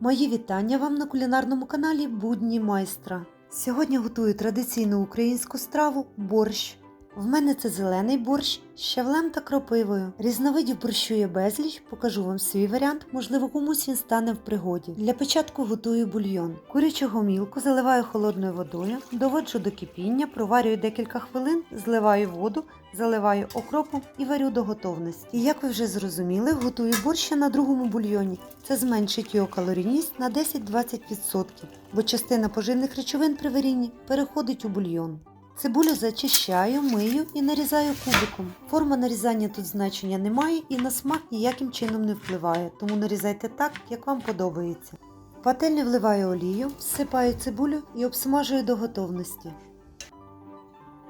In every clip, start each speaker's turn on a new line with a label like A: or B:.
A: Мої вітання вам на кулінарному каналі Будні майстра. Сьогодні готую традиційну українську страву борщ. В мене це зелений борщ з щавлем та кропивою. Різновидів борщу є безліч, покажу вам свій варіант, можливо, комусь він стане в пригоді. Для початку готую бульйон. Курячу гомілку заливаю холодною водою, доводжу до кипіння, проварюю декілька хвилин, зливаю воду, заливаю окропом і варю до готовності. І як ви вже зрозуміли, готую борщ на другому бульйоні. Це зменшить його калорійність на 10-20%, бо частина поживних речовин при варінні переходить у бульйон. Цибулю зачищаю, мию і нарізаю кубиком. Форма нарізання тут значення не має і на смак ніяким чином не впливає, тому нарізайте так, як вам подобається. В пательню вливаю олію, всипаю цибулю і обсмажую до готовності.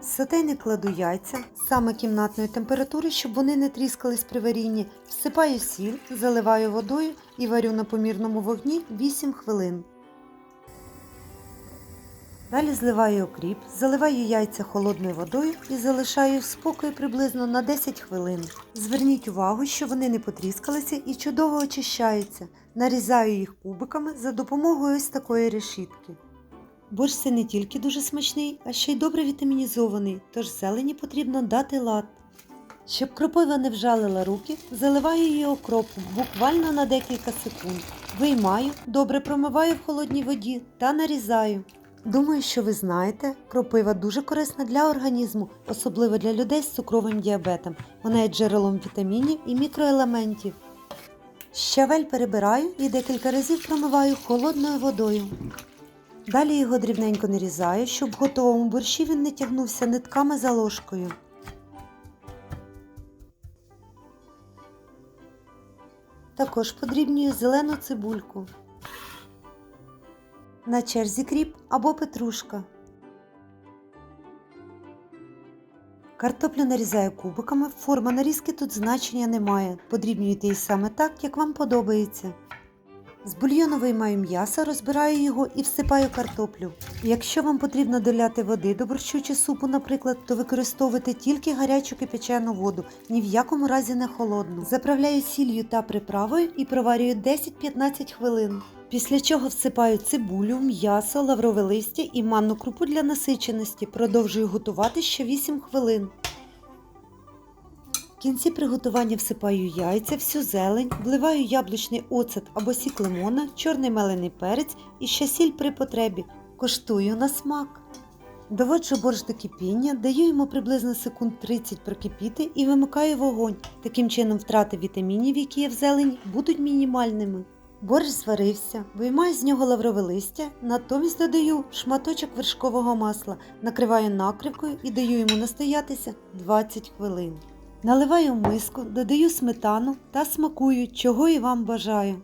A: В сотейник кладу яйця саме кімнатної температури, щоб вони не тріскались при варінні. Всипаю сіль, заливаю водою і варю на помірному вогні 8 хвилин. Далі зливаю окріп, заливаю яйця холодною водою і залишаю в спокої приблизно на 10 хвилин. Зверніть увагу, що вони не потріскалися і чудово очищаються. Нарізаю їх кубиками за допомогою ось такої решітки. Борщ це не тільки дуже смачний, а ще й добре вітамінізований, тож зелені потрібно дати лад. Щоб кропива не вжалила руки, заливаю її окропом буквально на декілька секунд. Виймаю, добре промиваю в холодній воді та нарізаю. Думаю, що ви знаєте, кропива дуже корисна для організму, особливо для людей з цукровим діабетом. Вона є джерелом вітамінів і мікроелементів. Щавель перебираю і декілька разів промиваю холодною водою. Далі його дрібненько нарізаю, щоб в готовому борщі він не тягнувся нитками за ложкою. Також подрібнюю зелену цибульку. На черзі кріп або петрушка. Картоплю нарізаю кубиками, форма нарізки тут значення немає. Подрібнюйте її саме так, як вам подобається. З бульйону виймаю м'ясо, розбираю його і всипаю картоплю. Якщо вам потрібно доляти води до борщу чи супу, наприклад, то використовуйте тільки гарячу кипячену воду, ні в якому разі не холодну. Заправляю сіллю та приправою і проварюю 10-15 хвилин. Після чого всипаю цибулю, м'ясо, лаврове листя і манну крупу для насиченості. Продовжую готувати ще 8 хвилин. В кінці приготування всипаю яйця, всю зелень, вливаю яблучний оцет або сік лимона, чорний мелений перець і ще сіль при потребі. Коштую на смак. Доводжу борщ до кипіння, даю йому приблизно секунд 30 прокипіти і вимикаю вогонь. Таким чином втрати вітамінів, які є в зелені, будуть мінімальними. Борщ зварився, виймаю з нього лаврове листя, натомість додаю шматочок вершкового масла, накриваю накривкою і даю йому настоятися 20 хвилин. Наливаю в миску, додаю сметану та смакую, чого і вам бажаю.